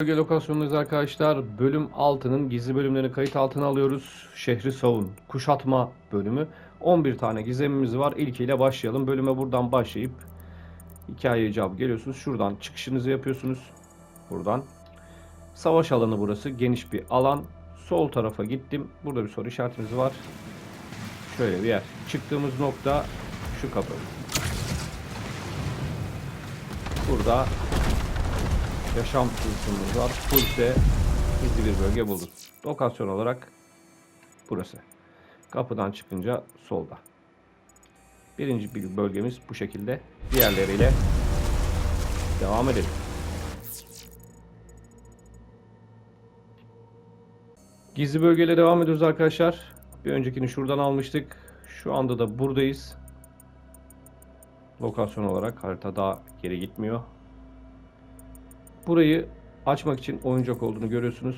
Bölge lokasyonundayız arkadaşlar. Bölüm 6'nın gizli bölümlerini kayıt altına alıyoruz. Şehri savun. Kuşatma bölümü. 11 tane gizemimiz var. İlkiyle başlayalım. Bölüme buradan başlayıp hikaye icabı geliyorsunuz. Şuradan çıkışınızı yapıyorsunuz. Buradan. Savaş alanı burası. Geniş bir alan. Sol tarafa gittim. Burada bir soru işaretimiz var. Şöyle bir yer. Çıktığımız nokta şu kapı. Burada yaşam tılsımımız var. Fullse gizli bir bölge bulduk. Lokasyon olarak burası. Kapıdan çıkınca solda. Birinci bir bölgemiz bu şekilde. Diğerleriyle devam edelim. Gizli bölgeyle devam ediyoruz arkadaşlar. Bir öncekini şuradan almıştık. Şu anda da buradayız. Lokasyon olarak harita daha geri gitmiyor. Burayı açmak için oyuncak olduğunu görüyorsunuz.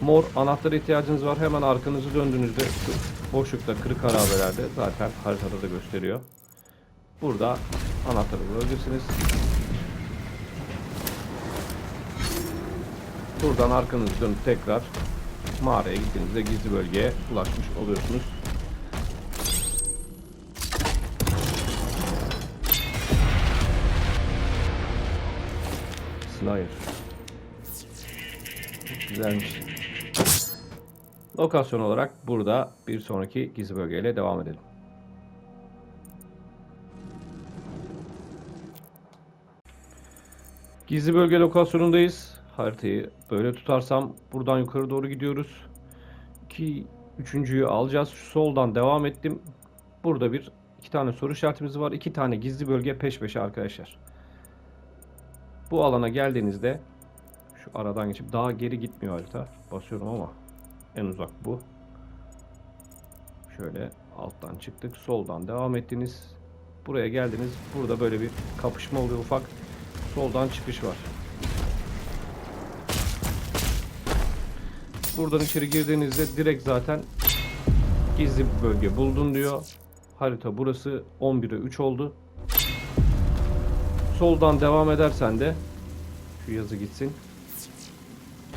Mor anahtara ihtiyacınız var. Hemen arkanızı döndüğünüzde boşlukta kırık harabelerde zaten haritada da gösteriyor. Burada anahtarı bulabilirsiniz. Buradan arkanızı dönüp tekrar mağaraya gittiğinizde gizli bölgeye ulaşmış oluyorsunuz. Sniper. Güzelmiş. Lokasyon olarak burada bir sonraki gizli bölgeyle devam edelim. Gizli bölge lokasyonundayız. Haritayı böyle tutarsam buradan yukarı doğru gidiyoruz. Ki üçüncüyü alacağız. Şu soldan devam ettim. Burada bir iki tane soru işaretimiz var. iki tane gizli bölge peş peşe arkadaşlar. Bu alana geldiğinizde şu aradan geçip daha geri gitmiyor harita. Basıyorum ama en uzak bu. Şöyle alttan çıktık. Soldan devam ettiniz. Buraya geldiniz. Burada böyle bir kapışma oluyor ufak. Soldan çıkış var. Buradan içeri girdiğinizde direkt zaten gizli bir bölge buldun diyor. Harita burası 11'e 3 oldu. Soldan devam edersen de şu yazı gitsin.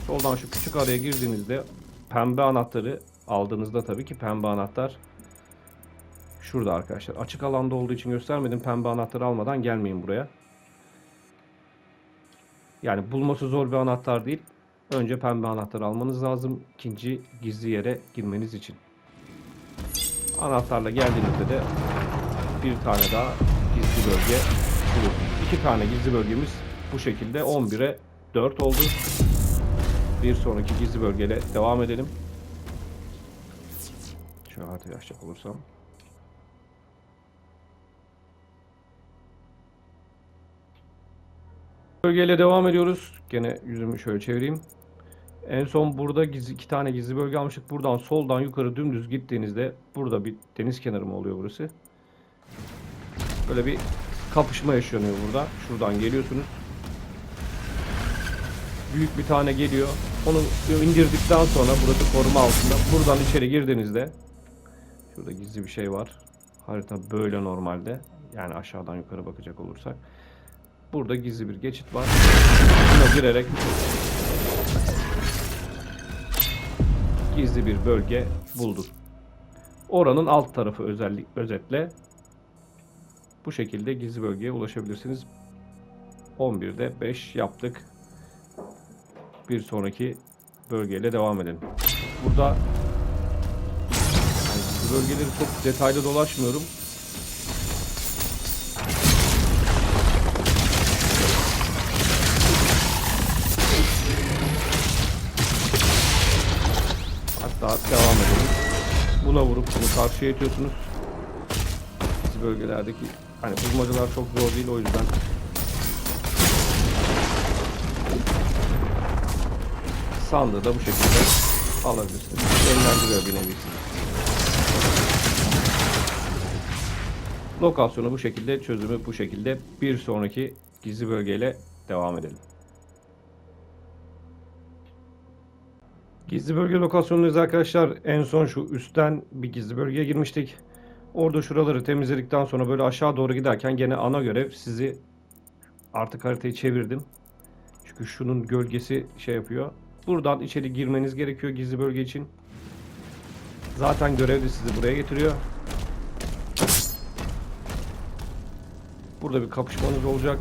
Soldan şu küçük araya girdiğinizde pembe anahtarı aldığınızda tabii ki pembe anahtar şurada arkadaşlar. Açık alanda olduğu için göstermedim. Pembe anahtarı almadan gelmeyin buraya. Yani bulması zor bir anahtar değil. Önce pembe anahtarı almanız lazım. ikinci gizli yere girmeniz için. Anahtarla geldiğinizde de bir tane daha gizli bölge bulursunuz. İki tane gizli bölgemiz bu şekilde 11'e 4 oldu. Bir sonraki gizli bölgeyle devam edelim. Şu haritayı açacak olursam. Bölgeyle devam ediyoruz. Gene yüzümü şöyle çevireyim. En son burada gizli, iki tane gizli bölge almıştık. Buradan soldan yukarı dümdüz gittiğinizde burada bir deniz kenarı mı oluyor burası? Böyle bir kapışma yaşanıyor burada. Şuradan geliyorsunuz. Büyük bir tane geliyor. Onu indirdikten sonra burası koruma altında. Buradan içeri girdiğinizde şurada gizli bir şey var. Harita böyle normalde. Yani aşağıdan yukarı bakacak olursak. Burada gizli bir geçit var. Buna girerek gizli bir bölge bulduk. Oranın alt tarafı özellik özetle bu şekilde gizli bölgeye ulaşabilirsiniz. 11'de 5 yaptık. Bir sonraki bölgeyle devam edelim. Burada yani bölgeleri çok detaylı dolaşmıyorum. Hatta devam edelim. Buna vurup bunu karşıya itiyorsunuz. Bölgelerdeki hani bulmacalar çok zor değil o yüzden. Sandığı da bu şekilde alabilirsiniz. Eğlendiriyor bir nevi. Lokasyonu bu şekilde, çözümü bu şekilde. Bir sonraki gizli bölgeyle devam edelim. Gizli bölge lokasyonundayız arkadaşlar. En son şu üstten bir gizli bölgeye girmiştik. Orada şuraları temizledikten sonra böyle aşağı doğru giderken gene ana görev sizi artık haritayı çevirdim. Çünkü şunun gölgesi şey yapıyor. Buradan içeri girmeniz gerekiyor gizli bölge için. Zaten görev de sizi buraya getiriyor. Burada bir kapışmanız olacak.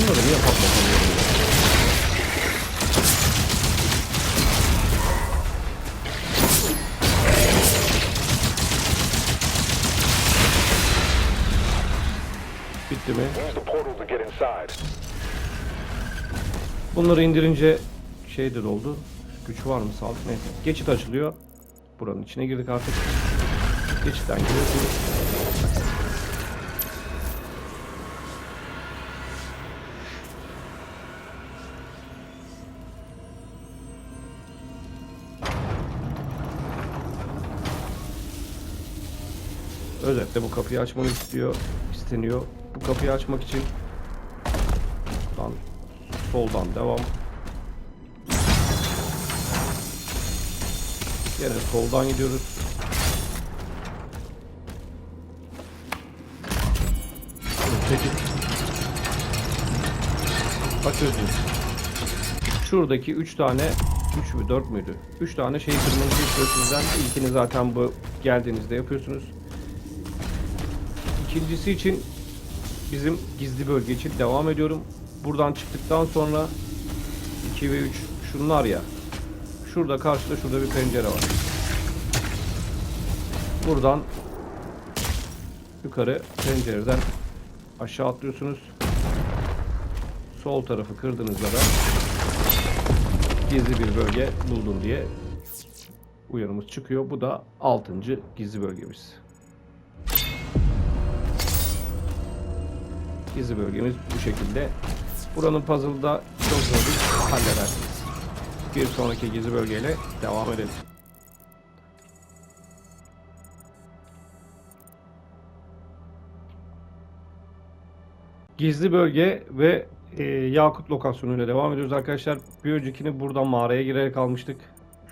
Bunları niye patlatamıyorum ya? Bitti mi? Bunları indirince şey de doldu. Güç var mı sağlık neyse. Geçit açılıyor. Buranın içine girdik artık. Geçitten giriyorsunuz. Özetle bu kapıyı açmanı istiyor, isteniyor. Bu kapıyı açmak için buradan soldan devam. Yine soldan gidiyoruz. Peki. Açıyorsunuz. Şuradaki 3 tane 3 mü 4 müydü? 3 tane şey kırmanızı istiyor sizden. İlkini zaten bu geldiğinizde yapıyorsunuz. İkincisi için bizim gizli bölge için devam ediyorum. Buradan çıktıktan sonra 2 ve 3 şunlar ya. Şurada karşıda şurada bir pencere var. Buradan yukarı pencereden aşağı atlıyorsunuz. Sol tarafı kırdığınızda da gizli bir bölge buldum diye uyarımız çıkıyor. Bu da 6. gizli bölgemiz. Gizli bölgemiz bu şekilde. Buranın puzzle'ı da çok zor değil, halledersiniz. Bir sonraki gizli bölgeyle devam edelim. Gizli bölge ve e, Yakut lokasyonuyla devam ediyoruz arkadaşlar. Bir öncekini buradan mağaraya girerek almıştık.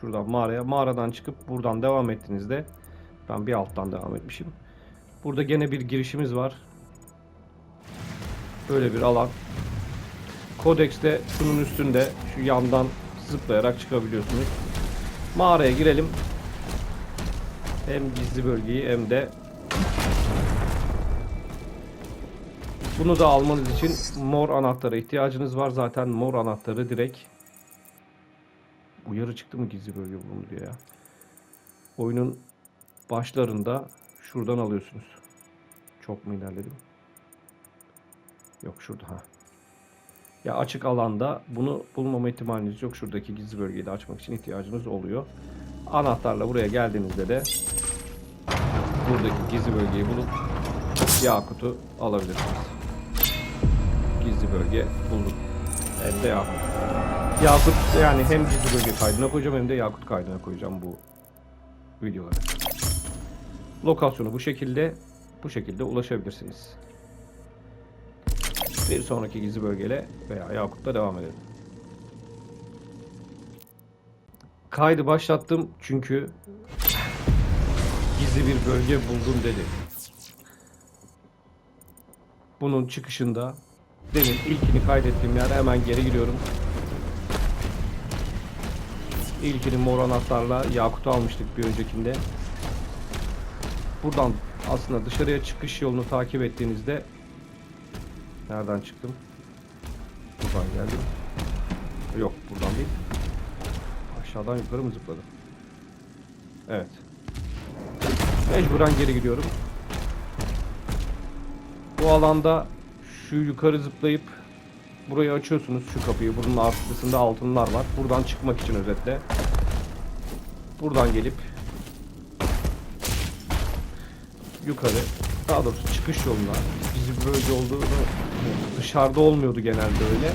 Şuradan mağaraya. Mağaradan çıkıp buradan devam ettiğinizde ben bir alttan devam etmişim. Burada gene bir girişimiz var. Böyle bir alan. Kodex'te şunun üstünde şu yandan zıplayarak çıkabiliyorsunuz. Mağaraya girelim. Hem gizli bölgeyi hem de bunu da almanız için mor anahtara ihtiyacınız var. Zaten mor anahtarı direkt uyarı çıktı mı gizli bölge bulundu diye ya. Oyunun başlarında şuradan alıyorsunuz. Çok mu ilerledim? Yok şurada ha. Ya açık alanda bunu bulmama ihtimaliniz yok. Şuradaki gizli bölgeyi de açmak için ihtiyacınız oluyor. Anahtarla buraya geldiğinizde de buradaki gizli bölgeyi bulup Yakut'u alabilirsiniz. Gizli bölge buldum. Hem de Yakut. Yakut yani hem gizli bölge kaydına koyacağım hem de Yakut kaydına koyacağım bu videoları. Lokasyonu bu şekilde bu şekilde ulaşabilirsiniz. Bir sonraki gizli bölgeyle veya Yakut'la devam edelim. Kaydı başlattım çünkü gizli bir bölge buldum dedi. Bunun çıkışında demin ilkini kaydettiğim yere hemen geri gidiyorum. İlkini mor anahtarla Yakut'u almıştık bir öncekinde. Buradan aslında dışarıya çıkış yolunu takip ettiğinizde Nereden çıktım? Buradan geldim. Yok buradan değil. Aşağıdan yukarı mı zıpladım? Evet. Mecburen geri gidiyorum. Bu alanda şu yukarı zıplayıp burayı açıyorsunuz şu kapıyı. Bunun arkasında altınlar var. Buradan çıkmak için özetle. Buradan gelip yukarı daha doğrusu çıkış yoluna bizi bölge olduğunu dışarıda olmuyordu genelde öyle.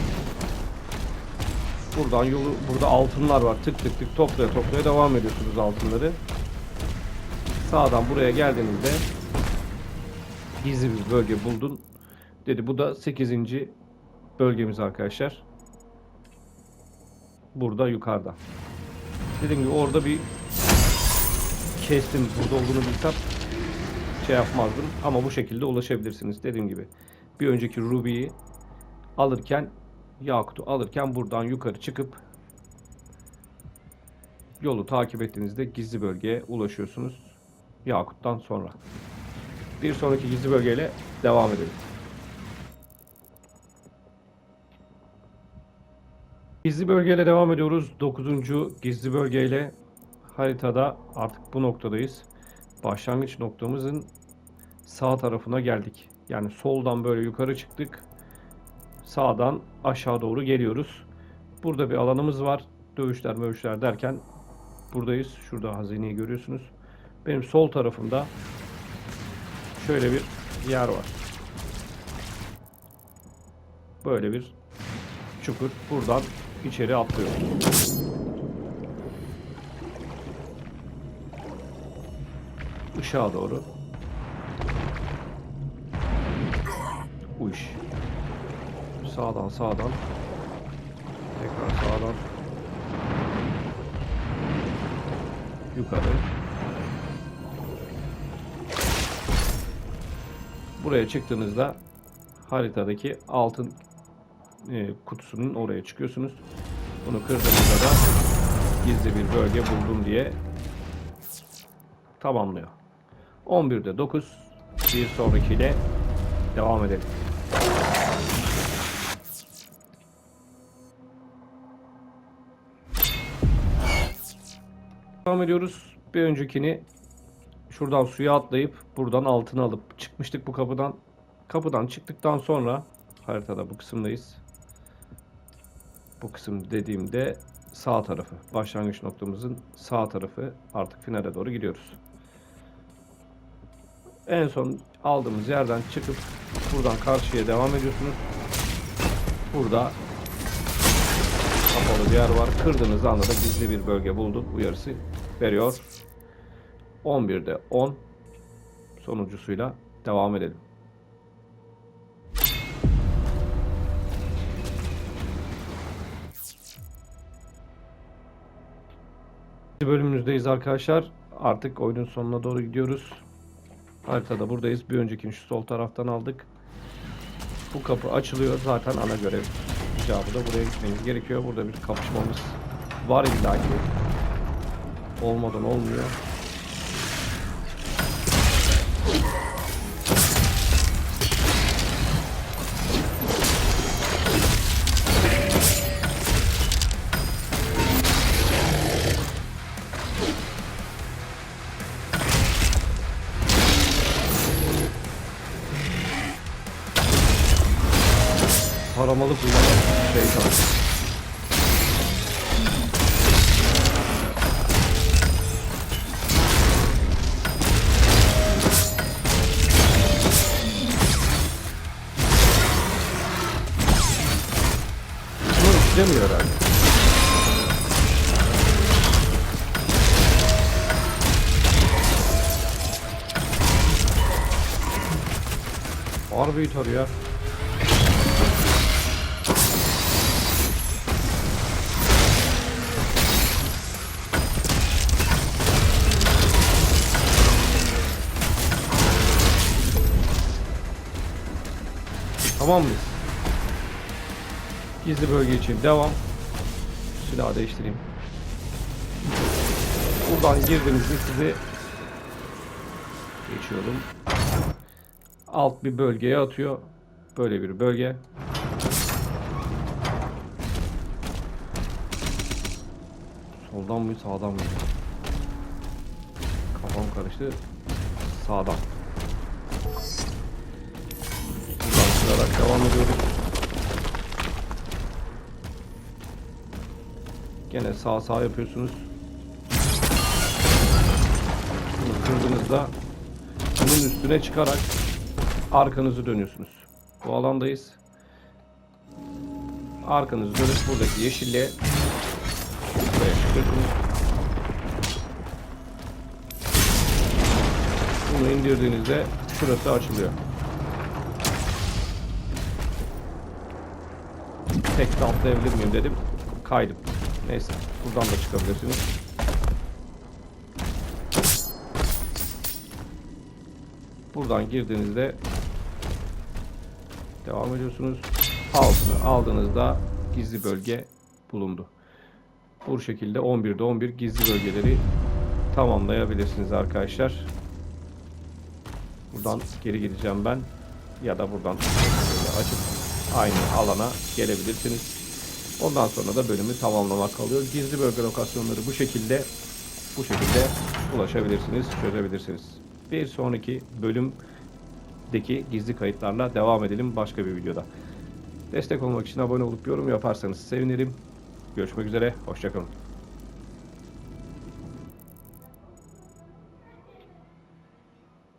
Buradan yolu burada altınlar var. Tık tık tık toplaya toplaya devam ediyorsunuz altınları. Sağdan buraya geldiğinizde gizli bir bölge buldun dedi. Bu da 8. bölgemiz arkadaşlar. Burada yukarıda. Dediğim gibi orada bir kestim. Burada olduğunu bilsem şey yapmazdım. Ama bu şekilde ulaşabilirsiniz. Dediğim gibi bir önceki Ruby'yi alırken Yakut'u alırken buradan yukarı çıkıp yolu takip ettiğinizde gizli bölgeye ulaşıyorsunuz. Yakut'tan sonra. Bir sonraki gizli bölgeyle devam edelim. Gizli bölgeyle devam ediyoruz. 9. gizli bölgeyle haritada artık bu noktadayız. Başlangıç noktamızın sağ tarafına geldik. Yani soldan böyle yukarı çıktık. Sağdan aşağı doğru geliyoruz. Burada bir alanımız var. Dövüşler mövüşler derken buradayız. Şurada hazineyi görüyorsunuz. Benim sol tarafımda şöyle bir yer var. Böyle bir çukur. Buradan içeri atlıyoruz. Işığa doğru. Uş. Sağdan sağdan. Tekrar sağdan. Yukarı. Buraya çıktığınızda haritadaki altın e, kutusunun oraya çıkıyorsunuz. Bunu kırdığınızda da gizli bir bölge buldum diye tamamlıyor. 11'de 9 bir sonrakiyle devam edelim. Devam ediyoruz. Bir öncekini şuradan suya atlayıp buradan altına alıp çıkmıştık bu kapıdan. Kapıdan çıktıktan sonra haritada bu kısımdayız. Bu kısım dediğimde sağ tarafı. Başlangıç noktamızın sağ tarafı. Artık finale doğru gidiyoruz. En son aldığımız yerden çıkıp buradan karşıya devam ediyorsunuz. Burada kapalı bir yer var. Kırdığınız anda da gizli bir bölge bulduk uyarısı veriyor. 11'de 10 sonuncusuyla devam edelim. bölümümüzdeyiz arkadaşlar. Artık oyunun sonuna doğru gidiyoruz. Haritada buradayız. Bir öncekini şu sol taraftan aldık. Bu kapı açılıyor. Zaten ana görev icabı da buraya gitmemiz gerekiyor. Burada bir kapışmamız var illaki. Olmadan olmuyor. Taramalı kullanan şeytan. Bunu istemiyor herhalde. Harbi tarıyor. Tamam mıyız? Gizli bölge için devam. Silah değiştireyim. Buradan girdiğinizde sizi geçiyorum. Alt bir bölgeye atıyor. Böyle bir bölge. Soldan mı sağdan mı? Kafam karıştı. Sağdan. Devam ediyoruz. Gene sağ sağ yapıyorsunuz. Kırdığınızda bunun üstüne çıkarak arkanızı dönüyorsunuz. Bu alandayız. Arkanızı dönüp buradaki yeşille buraya çıkıyorsunuz. Bunu indirdiğinizde şurası açılıyor. Tek de atlayabilir miyim dedim. Kaydım. Neyse buradan da çıkabilirsiniz. Buradan girdiğinizde devam ediyorsunuz. Altını aldığınızda gizli bölge bulundu. Bu şekilde 11'de 11 gizli bölgeleri tamamlayabilirsiniz arkadaşlar. Buradan geri gideceğim ben. Ya da buradan açıp aynı alana gelebilirsiniz. Ondan sonra da bölümü tamamlamak kalıyor. Gizli bölge lokasyonları bu şekilde bu şekilde ulaşabilirsiniz, çözebilirsiniz. Bir sonraki bölümdeki gizli kayıtlarla devam edelim başka bir videoda. Destek olmak için abone olup yorum yaparsanız sevinirim. Görüşmek üzere, hoşçakalın.